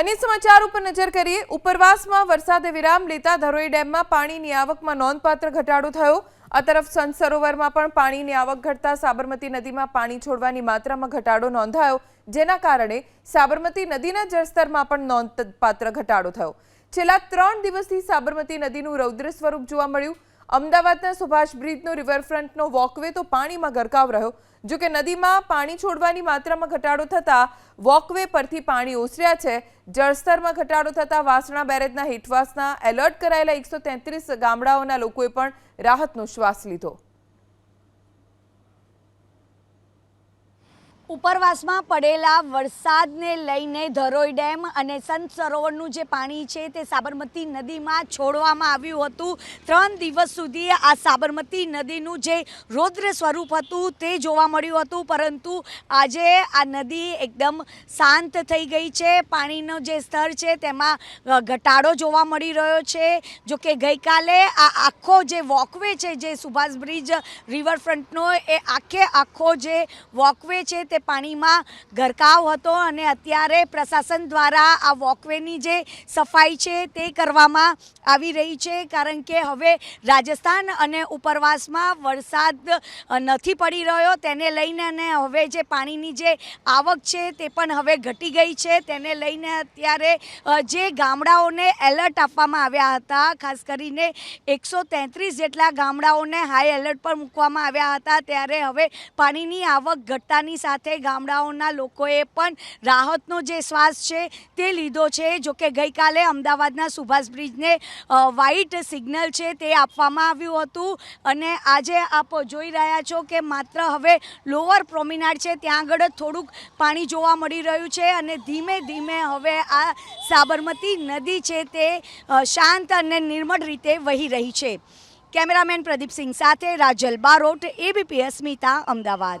અન્ય સમાચાર ઉપર નજર કરીએ. ઉપરવાસમાં વરસાદે વિરામ લેતા ધરોઈ ડેમમાં પાણીની આવકમાં નોંધપાત્ર ઘટાડો થયો. આ તરફ સંત સરોવરમાં પણ પાણીની આવક ઘટતા સાબરમતી નદીમાં પાણી છોડવાની માત્રામાં ઘટાડો નોંધાયો, જેના કારણે સાબરમતી નદીના જળસ્તરમાં પણ નોંધપાત્ર ઘટાડો થયો. છેલ્લા ત્રણ દિવસથી સાબરમતી નદીનું રૌદ્ર સ્વરૂપ જોવા મળ્યું. અમદાવાદના સુભાષ બ્રિજનો રિવરફ્રન્ટનો વોકવે તો પાણીમાં ગરકાવ રહ્યો. જો કે નદીમાં પાણી છોડવાની માત્રામાં ઘટાડો થતાં વોકવે પરથી પાણી ઓસર્યા છે. જળસ્તરમાં ઘટાડો થતાં વાસણા બેરેજના હેઠવાસના એલર્ટ કરાયેલા એકસો ગામડાઓના લોકોએ પણ રાહતનો શ્વાસ લીધો. ઉપરવાસમાં પડેલા વરસાદને લઈને ધરોઈ ડેમ અને સંત સરોવરનું જે પાણી છે તે સાબરમતી નદીમાં છોડવામાં આવ્યું હતું. ત્રણ દિવસ સુધી આ સાબરમતી નદીનું જે રૌદ્ર સ્વરૂપ હતું તે જોવા મળ્યું હતું, પરંતુ આજે આ નદી એકદમ શાંત થઈ ગઈ છે. પાણીનો જે સ્તર છે તેમાં ઘટાડો જોવા મળી રહ્યો છે. જો કે ગઈકાલે આ આખો જે વોકવે છે, જે સુભાષ બ્રિજ રિવરફ્રન્ટનો, એ આખે આખો જે વોકવે છે તે પાણીમાં ગરકાવ હતો અને અત્યારે પ્રશાસન દ્વારા આ વોકવેની જે સફાઈ છે તે કરવામાં આવી રહી છે, કારણ કે હવે રાજસ્થાન અને ઉપરવાસમાં વરસાદ નથી પડી રહ્યો. તેને લઈને અને હવે જે પાણીની જે આવક છે તે પણ હવે ઘટી ગઈ છે. તેને લઈને અત્યારે જે ગામડાઓને એલર્ટ આપવામાં આવ્યા હતા, ખાસ કરીને એકસો જેટલા ગામડાઓને હાઈ એલર્ટ પર મૂકવામાં આવ્યા હતા. ત્યારે હવે પાણીની આવક ઘટતાની સાથે ગામડાઓના લોકોએ પણ રાહતનો જે શ્વાસ છે તે લીધો છે. જોકે ગઈકાલે અમદાવાદના સુભાષ બ્રિજને વ્હાઇટ સિગ્નલ છે તે આપવામાં આવ્યું હતું. અને આજે આપ જોઈ રહ્યા છો કે માત્ર હવે લોઅર પ્રોમિનાડ છે, ત્યાં આગળ જ થોડુંક પાણી જોવા મળી રહ્યું છે અને ધીમે ધીમે હવે આ સાબરમતી નદી છે તે શાંત અને નિર્મળ રીતે વહી રહી છે. કેમેરામેન પ્રદીપસિંહ સાથે રાજલ બારોટ એબીપી અસ્મિતા અમદાવાદ.